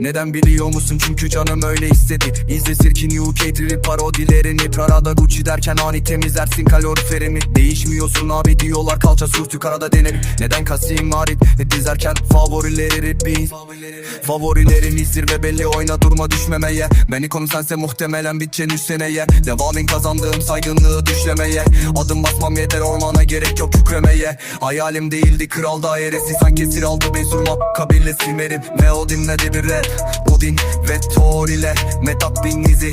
Neden biliyor musun? Çünkü canım öyle istedi. İzle sirkin UK trip parodilerini. Prada Gucci derken ani temizlersin kaloriferimi. Değişmiyorsun abi diyorlar kalça sürtük arada denerim. Neden kasayım marif ne dizerken favorileri rap Favorilerin zirve belli oyna durma düşmemeye. Ben ikonum sense muhtemelen biteceksin üç seneye. Devamın kazandığım saygınlığı düşlemeye. Adım basmam yeter ormana gerek yok kükremeye Hayalim değildi kral dairesi. Sanki esir aldı ben surma kabirle simerim Ne o dinledi bir rap Odin ve Thor ile Metak bin izi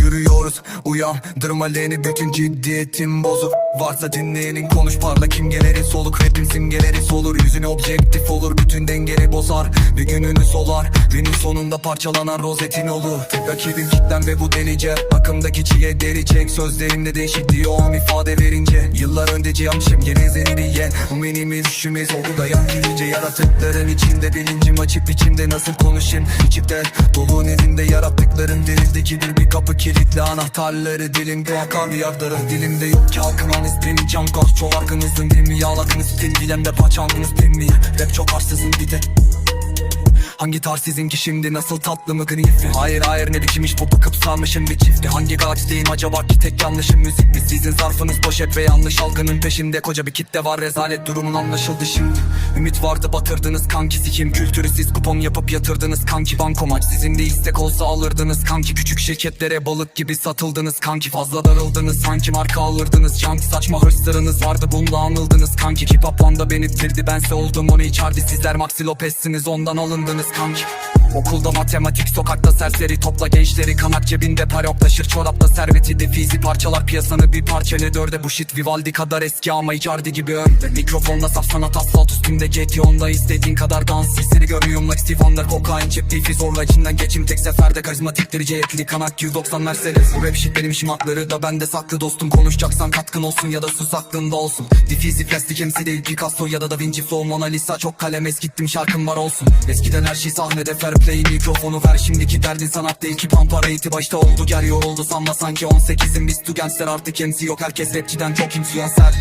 Yürüyoruz uyandırma beni bütün ciddiyetim bozuk. Varsa dinleyenin konuş parla kimgelerin soluk Rapim simgeleri solur. Yüzüne objektif olur Bütün dengeni bozar. Bir gününü solar Günün sonunda parçalanan rozetin olur. Rakibim kitlen ve bu delice Akımdaki çiğe derecek Sözlerimde değişikliği o an ifade verince. Yıllar önce cihamşım yine zehriye Bu benim ilişkimiz oldu dayan gülünce Yaratıkların içinde bilincim açık biçimde Nasıl konuşayım? İçipten Dolu evinde yarattıkların Derindekidir bir kapı kilitli anahtarları Dilimde akar yardırı Dilimde yok ki halkıman ismini Can gaz çok hakkınızın değil mi Yağladınız? Stil bilemde paçandınız değil mi? Rap çok arsızın bir de Hangi tarz sizinki şimdi? Nasıl tatlı mı grifi Hayır hayır ne biçim bu? Bakıp sarmışım bir çifti. Hangi galaksiyim acaba ki? Tek yanlışım müzik mi? Sizin zarfınız poşet ve yanlış. Algının peşinde Koca bir kitle var. Rezalet durumun anlaşıldı şimdi. Ümit vardı batırdınız kanki sikim. Kültürü siz kupon yapıp yatırdınız kanki. Bankomaç sizin de istek olsa alırdınız kanki. Küçük şirketlere balık gibi satıldınız kanki. Fazla darıldınız sanki marka alırdınız. Canki saçma hırslarınız vardı bununla anıldınız kanki Kipap panda beni bitirdi bense oldum onu içerdi. Sizler Maxi Lopez'siniz ondan alındınız kanki. Okulda matematik sokakta serseri topla gençleri kanak cebinde. Parok taşır çorapta serveti defizi parçalar piyasanı bir parça ne dörde bu shit. Vivaldi kadar eski ama Icardi gibi önde Mikrofonda saf sanat asfalt üstünde GT onda istediğin kadar dans sesleri görüyorum like Steve Wonder kokain çip tifi zorla içinden geçim. Tek seferde karizmatiktir cepli kanak 190 Mercedes. Bu rap shit benim şimakları da bende saklı dostum. Konuşacaksan katkın olsun ya da sus aklında olsun. Difizi plastik MC değil Picasso ya da Da Vinci Flow Mona Lisa. Çok kalem eskittim şarkım var olsun. Eskiden her şey sahnede fair play mikrofonu ver. Şimdiki derdin sanat değil ki pampara iti. Başta oldu gel yoruldu sanma sanki. 18'in biz tügençler artık MC yok. Herkes rapçiden çok influencer